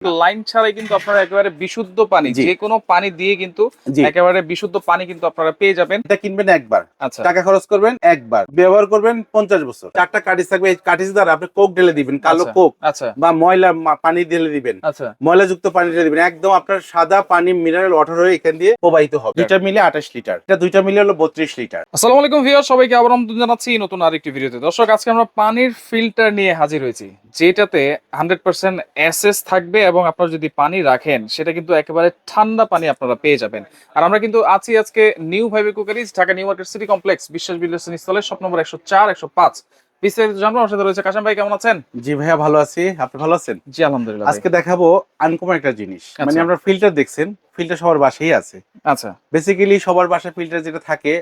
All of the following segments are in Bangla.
লাইন ছাড়াই কিন্তু আপনারা একেবারে বিশুদ্ধ পানি। যে কোনো পানি দিয়ে কিন্তু একেবারে বিশুদ্ধ পানি কিন্তু আপনারা পেয়ে যাবেন। এটা কিনবেন একবার। আচ্ছা। টাকা খরচ করবেন একবার। ব্যবহার করবেন পঞ্চাশ বছর। চারটা কাটিস থাকবে এই কাটিস দ্বারা আপনি কোক ঢেলে দিবেন কালো আচ্ছা, কোক আচ্ছা। বা ময়লা পানি ঢেলে দিবেন। আচ্ছা। ময়লাযুক্ত পানি ঢেলে দিবেন। একদম আপনার সাদা পানি মিনারেল ওয়াটার হয়ে এখান দিয়ে প্রবাহিত হবে। দুইটা মিলে আঠাশ লিটার। এটা দুইটা মিলে হলো বত্রিশ লিটার। আসসালামু আলাইকুম ভিউয়ার সবাইকে আবার আমন্ত্রণ জানাচ্ছি নতুন আরেকটি ভিডিওতে। দর্শক আজকে আমরা পানির ফিল্টার নিয়ে হাজির হয়েছি। যেটাতে হান্ড্রেড পার্সেন্ট এসএস থাকবে এবং আপনারা যদি পানি রাখেন সেটা কিন্তু একেবারে ঠান্ডা পানি আপনারা পেয়ে যাবেন। আর আমরা কিন্তু আছি আজকে new vibe cookeries Dhaka new market city complex Biswas builders স্থলে সব নম্বর একশো চার একশো পাঁচ। বিস্তারিত জানব আমার সাথে রয়েছে কাশাম ভাই কেমন আছেন? জি ভাইয়া ভালো আছি। আপনি ভালো আছেন? জি আলহামদুলিল্লাহ আজকে দেখাবো আনকমন একটা জিনিস। মানে আচ্ছা। আমরা ফিল্টার দেখছেন ফিল্টার সবার বাসায় আছে। আচ্ছা। বেসিক্যালি সবার বাসায় ফিল্টার যেটা থাকে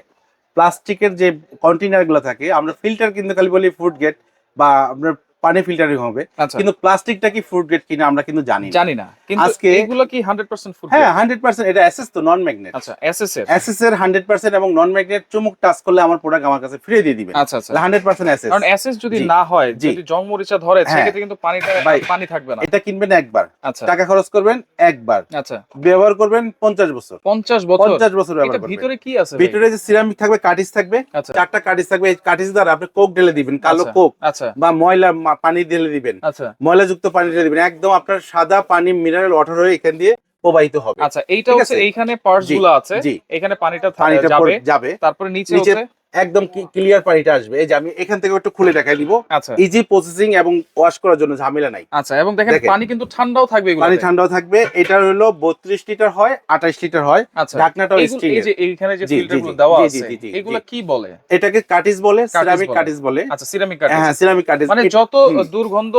প্লাস্টিকের যে কন্টেনারগুলো থাকে আমরা ফিল্টার কিন্তু খালি বলি ফুড গেট বা আপনার পানি ফিল্টারিং হবে। আচ্ছা। কিন্তু প্লাস্টিকটা কি ফুড গেট কিনা আমরা কিন্তু জানি জানি না। কিন্তু আজকে- এগুলো কি হান্ড্রেড পার্সেন্ট ফুড হ্যাঁ হান্ড্রেড পার্সেন্ট এটা অ্যাসেস তো নন ম্যাগনেট আচ্ছা এসএস এর। অ্যাসেস এর হান্ড্রেড পার্সেন্ট এবং নন ম্যাগনেট চুমুক টাচ করলে আমার প্রোডাক্ট আমার কাছে ফিরিয়ে দিয়ে দিবেন। আচ্ছা আচ্ছা। হান্ড্রেড পার্সেন্ট অ্যাসেস কারণ এসএস যদি না হয় যদি জং মরিচা ধরে হ্যাঁ। সেক্ষেত্রে কিন্তু পানিটা পানি থাকবে না। এটা কিনবেন একবার। আচ্ছা। টাকা খরচ করবেন একবার। আচ্ছা। ব্যবহার করবেন পঞ্চাশ বছর। পঞ্চাশ বছর? পঞ্চাশ বছর এটা ব্যবহার করবেন। ভিতরে কি আছে ভিতরে যে সিরামিক থাকবে কাটিস থাকবে। আচ্ছা। চারটা কাটিস থাকবে এই কাটিস দ্বারা আপনি কোক ঢেলে দিবেন কালো আচ্ছা, কোক আচ্ছা। বা ময়লা পানি ঢেলে দিবেন। আচ্ছা। ময়লাযুক্ত পানি ঢেলে দিবেন। একদম আপনার সাদা পানি মিনারেল ওয়াটার হয়ে এখান দিয়ে প্রবাহিত হবে। আচ্ছা এইটা হচ্ছে এইখানে পার্টসগুলো আছে। এখানে পানিটা পানিটা যাবে। তারপরে নিচে নিচে একদম ক্লিয়ার পানিটা আসবে। এই যে আমি এখান থেকে একটু খুলে দেখাই দিব। আচ্ছা। ইজি প্রসেসিং এবং ওয়াশ করার জন্য ঝামেলা নাই। আচ্ছা এবং দেখেন। পানি কিন্তু ঠান্ডাও থাকবে পানি ঠান্ডাও থাকবে। এটা হলো বত্রিশ লিটার হয় আঠাশ লিটার হয়। আচ্ছা। ঢাকনাটাও স্টিল এই যে এইখানে যে জি, জি, ফিল্টারগুলো দেওয়া আছে এগুলো কি বলে? এটাকে কাটিস বলে সিরামিক। কাটিস বলে। আচ্ছা সিরামিক হ্যাঁ সিরামিক কাটিস। মানে যত দুর্গন্ধ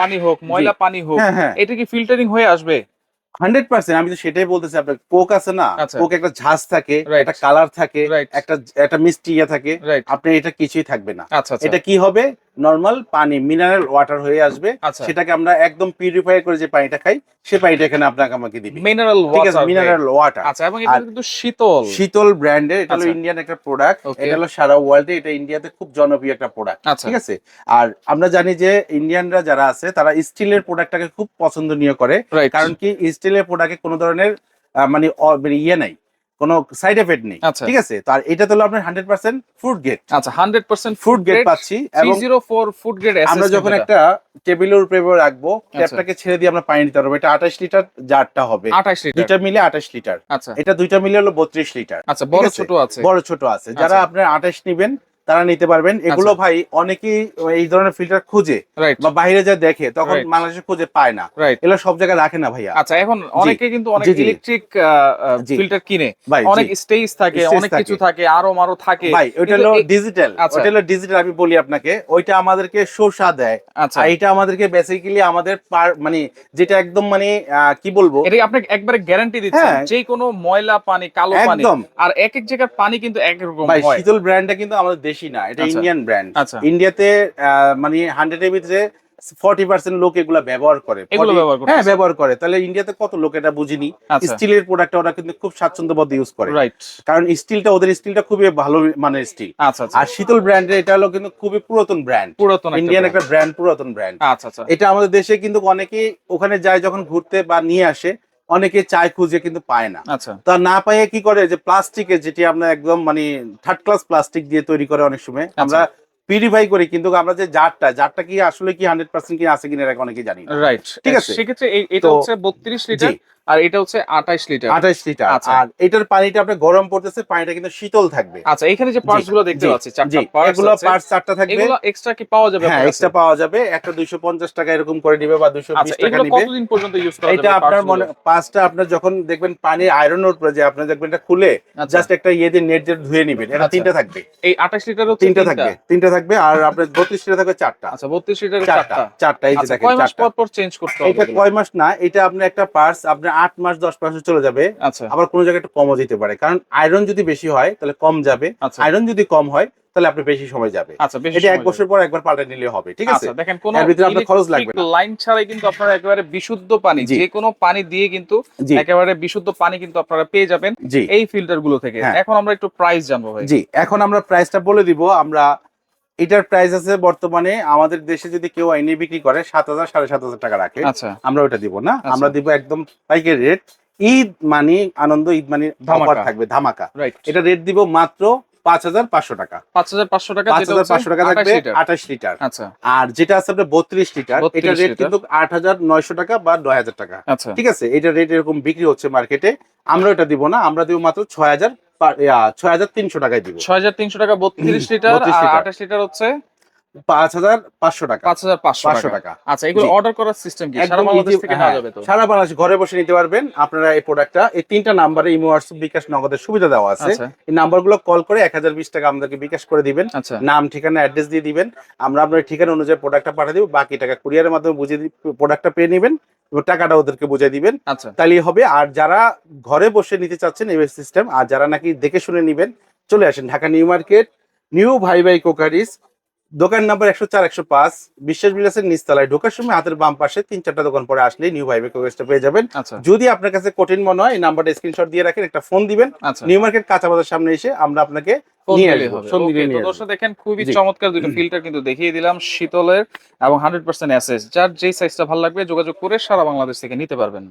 পানি হোক ময়লা পানি হোক হ্যাঁ হ্যাঁ। এটা কি ফিল্টারিং হয়ে আসবে? হান্ড্রেড পার্সেন্ট আমি তো সেটাই বলতেছি আপনার কোক আছে না আচ্ছা। কোক একটা ঝাঁজ থাকে একটা কালার থাকে. একটা একটা মিষ্টি ইয়ে থাকে আপনার এটা কিছুই থাকবে না। আচ্ছা আচ্ছা। এটা কি হবে? নর্মাল পানি মিনারেল ওয়াটার হয়ে আসবে। আচ্ছা। সেটাকে আমরা একদম পিউরিফাই করে যে পানিটা খাই সে পানিটা এখানে আপনাকে আমাকে দিবে। মিনারেল ওয়াটার মিনারেল ওয়াটার আচ্ছা এবং এটা কিন্তু শীতল। শীতল ব্র্যান্ডের এটা হলো আচ্ছা। ইন্ডিয়ান একটা প্রোডাক্ট এটা হলো সারা ওয়ার্ল্ডে এটা ইন্ডিয়াতে খুব জনপ্রিয় একটা প্রোডাক্ট আচ্ছা। ঠিক আছে? আর আমরা জানি যে ইন্ডিয়ানরা যারা আছে তারা স্টিলের প্রোডাক্টটাকে খুব পছন্দনীয় করে। কারণ কি স্টিলের প্রোডাক্টে কোনো ধরনের মানে মানে ইয়ে নাই। কোনো সাইড এফেক্ট নেই। আচ্ছা। ঠিক আছে? তো আর এটা তো আপনার হান্ড্রেড পার্সেন্ট ফুড গেট আচ্ছা হান্ড্রেড পার্সেন্ট ফুড গেট পাচ্ছি এবং জিরো ফোর ফুড গ্রেড আমরা যখন একটা টেবিলের উপরে রাখব আচ্ছা। ট্যাপটাকে ছেড়ে দিয়ে আমরা পানি দিতে পারব। এটা আঠাশ লিটার জারটা হবে। আঠাশ লিটার। দুইটা মিলে আঠাশ লিটার। আচ্ছা। এটা দুইটা মিলে হলো বত্রিশ লিটার। আচ্ছা বড় ছোট আছে। বড় ছোট আছে। যারা আচ্ছা। আপনার আঠাশ নিবেন তারা নিতে পারবেন। এগুলো ভাই অনেকেই এই ধরনের ফিল্টার খুঁজে বা বাইরে যা দেখে তখন বাংলাদেশে খুঁজে পায় না। এগুলো সব জায়গায় রাখে না ভাইয়া। আচ্ছা এখন অনেকে কিন্তু অনেক। ইলেকট্রিক ফিল্টার কিনে। অনেক স্টেজ থাকে অনেক কিছু থাকে। আরও মারো থাকে। ভাই ওইটা হলো ডিজিটাল আচ্ছা। ওইটা হলো ডিজিটাল আমি বলি আপনাকে ওইটা আমাদেরকে শোষা দেয়। আচ্ছা। এটা আমাদেরকে বেসিক্যালি আমাদের মানে যেটা একদম মানে কি বলব? এটা আপনি একবারে গ্যারান্টি দিচ্ছেন হ্যাঁ। যে কোনো ময়লা পানি কালো পানি আর এক এক জায়গার পানি কিন্তু এক রকম হয়। শীতল ব্র্যান্ডটা কিন্তু আমাদের দেশি না এটা আচ্ছা। ইন্ডিয়ান ব্র্যান্ড আচ্ছা। ইন্ডিয়াতে মানে হান্ড্রেডের ভিতরে ফর্টি পার্সেন্ট লোক এগুলা ব্যবহার করে। এগুলো 40 হ্যাঁ ব্যবহার করে। তাহলে ইন্ডিয়াতে কত লোক এটা বুঝিনি। আচ্ছা। স্টিলের প্রোডাক্ট ওরা কিন্তু খুব স্বাচ্ছন্দ্যবোধ ইউজ করে। কারণ স্টিলটা ওদের স্টিলটা খুবই ভালো মানের স্টিল আচ্ছা আচ্ছা। আর শীতল ব্র্যান্ডের এটা হলো কিন্তু খুবই পুরাতন ব্র্যান্ড পুরাতন ইন্ডিয়ান একটা ব্র্যান্ড পুরাতন ব্র্যান্ড আচ্ছা আচ্ছা। এটা আমাদের দেশে কিন্তু অনেকেই ওখানে যায় যখন ঘুরতে বা নিয়ে আসে অনেকে চায় খুঁজে কিন্তু পায় না। আচ্ছা। তা না পাইয়ে কি করে? যে প্লাস্টিকের যেটি আমরা একদম মানে থার্ড ক্লাস প্লাস্টিক দিয়ে তৈরি করে অনেক সময়। আচ্ছা। আমরা পিউরিফাই করি কিন্তু আমরা যে জারটা জারটা কি আসলে কি হান্ড্রেড পার্সেন্ট কি আছে কিনা অনেকে জানি রাইট ঠিক আছে। সেক্ষেত্রে এটা হচ্ছে বত্রিশ লিটার আর এটা হচ্ছে আঠাইশ লিটার। আঠাশ লিটার। আচ্ছা। আর এটার পানিটা আপনি গরম পানিটা কিন্তু শীতল থাকবে। আচ্ছা এখানে যে পার্টসগুলো দেখতে পাচ্ছি চারটা পার্টস এগুলো পার্টস চারটা থাকবে। এগুলো এক্সট্রা কি পাওয়া যাবে হ্যাঁ আপনার এক্সট্রা পাওয়া যাবে। একটা দুইশো পঞ্চাশ টাকা এরকম করে বা আচ্ছা টাকা এগুলো কতদিন পর্যন্ত ইউজ করা এটা আপনার মনে পাঁচটা যখন দেখবেন পানির আয়রনের উপরে যে আপনার দেখবেন এটা খুলে আচ্ছা, জাস্ট একটা ইয়ে দিয়ে নেট দিয়ে ধুয়ে নিবেন। এটা আচ্ছা। তিনটা থাকবে। এই আঠাশ লিটার হচ্ছে তিনটা থাকবে। তিনটা থাকবে আর আপনার বত্রিশ লিটার থাকবে চারটা। আচ্ছা বত্রিশ লিটার চারটা। চারটা। এই যে আচ্ছা দেখেন কয় মাস পর পর চেঞ্জ করতে হবে এটা কয় মাস না এটা আপনার একটা পার্স আপনার আট মাস দশ মাসে চলে যাবে। আচ্ছা। আবার কোনো জায়গায় একটু কমও দিতে পারে। কারণ আয়রন যদি বেশি হয় তাহলে কম যাবে। আচ্ছা। আয়রন যদি কম হয় তাহলে আপনি বেশি সময় যাবে। আচ্ছা এটা এক বছর পর একবার পাল্টে নিলে হবে ঠিক আছে? আচ্ছা দেখেন কোন ভিতরে আপনার খরচ লাগবে লাইন ছাড়াই কিন্তু আপনারা একেবারে বিশুদ্ধ পানি। যে কোনো পানি দিয়ে কিন্তু একেবারে বিশুদ্ধ পানি কিন্তু আপনারা পেয়ে যাবেন এই ফিল্টারগুলো থেকে। হ্যাঁ। এখন আমরা একটু প্রাইস জানব ভাই। জি এখন আমরা প্রাইসটা বলে দিব। আমরা এটার প্রাইস আছে বর্তমানে আমাদের দেশে যদি কেউ আইনে বিক্রি করে সাত হাজার সাড়ে সাত হাজার টাকা রাখে। আচ্ছা। আমরা ওটা দিব না। আচ্ছা। আমরা দিব একদম পাইকারি রেট ঈদ মানি আনন্দ ঈদ মানি ধামাকা। থাকবে ধামাকা। এটা রেট দিব মাত্র পাঁচ হাজার পাঁচশো টাকা। পাঁচ হাজার পাঁচশো টাকা পাঁচ হাজার পাঁচশো টাকা 28 থাকবে আঠাশ লিটার। আচ্ছা। আর যেটা আছে আপনার বত্রিশ লিটার এটা রেট কিন্তু আট হাজার নয়শো টাকা বা নয় হাজার টাকা। ঠিক আছে? এটা রেট এরকম বিক্রি হচ্ছে মার্কেটে আমরা ওটা দিব না আমরা দিব মাত্র ছয় হাজার ছয় হাজার তিনশো টাকায় দিব। ছয় হাজার তিনশো টাকা বত্রিশ লিটার 32 আর লিটার। আঠাশ লিটার হচ্ছে পাঁচ হাজার পাঁচশো টাকা। পাঁচ হাজার পাঁচশো টাকা। আচ্ছা এগুলো অর্ডার করার সিস্টেম কি? সারা বাংলাদেশ থেকে হ্যাঁ, নেওয়া যাবে তো? সারা বাংলাদেশ ঘরে বসে নিতে পারবেন। আপনারা এই প্রোডাক্টটা এই তিনটা নাম্বারে ইমো হোয়াটসঅ্যাপ বিকাশ নগদের সুবিধা দেওয়া আছে। আচ্ছা। এই নাম্বারগুলো কল করে এক হাজার বিশ টাকা আমাদেরকে বিকাশ করে দিবেন। আচ্ছা। নাম ঠিকানা অ্যাড্রেস দিয়ে দিবেন। আমরা আপনার ঠিকানা অনুযায়ী প্রোডাক্টটা পাঠিয়ে দিব। বাকি টাকা কুরিয়ারের মাধ্যমে বুঝিয়ে প্রোডাক্টটা পেয়ে নেবেন। টাকাটা ওদেরকে বুঝাই দিবেন। আচ্ছা। তাহলেই হবে। আর যারা ঘরে বসে নিতে চাচ্ছেন এই সিস্টেম আর যারা নাকি দেখে শুনে নিবেন চলে আসেন ঢাকা নিউ মার্কেট নিউ ভাই ভাই কোকারিস দোকান নাম্বার একশো চার একশো পাঁচ বিশ্বাস বিলাসের নিচতলায়। ঢোকার সময় হাতের বাম পাশে তিন চারটা দোকান পরে আসলেই নিউ ভাই ভাই কোকারিসটা পেয়ে যাবেন। আচ্ছা। যদি আপনার কাছে কঠিন মনে হয় এই নাম্বারটা স্ক্রিনশট দিয়ে রাখেন একটা ফোন দিবেন। আচ্ছা। নিউ মার্কেট কাঁচা বাজার সামনে এসে আমরা আপনাকে দেখেন খুবই চমৎকার দুটো ফিল্টার কিন্তু দেখিয়ে দিলাম শীতলের এবং হান্ড্রেড পার্সেন্ট অ্যাসেস যার যেই সাইজটা ভালো লাগবে যোগাযোগ করে সারা বাংলাদেশ থেকে নিতে পারবেন।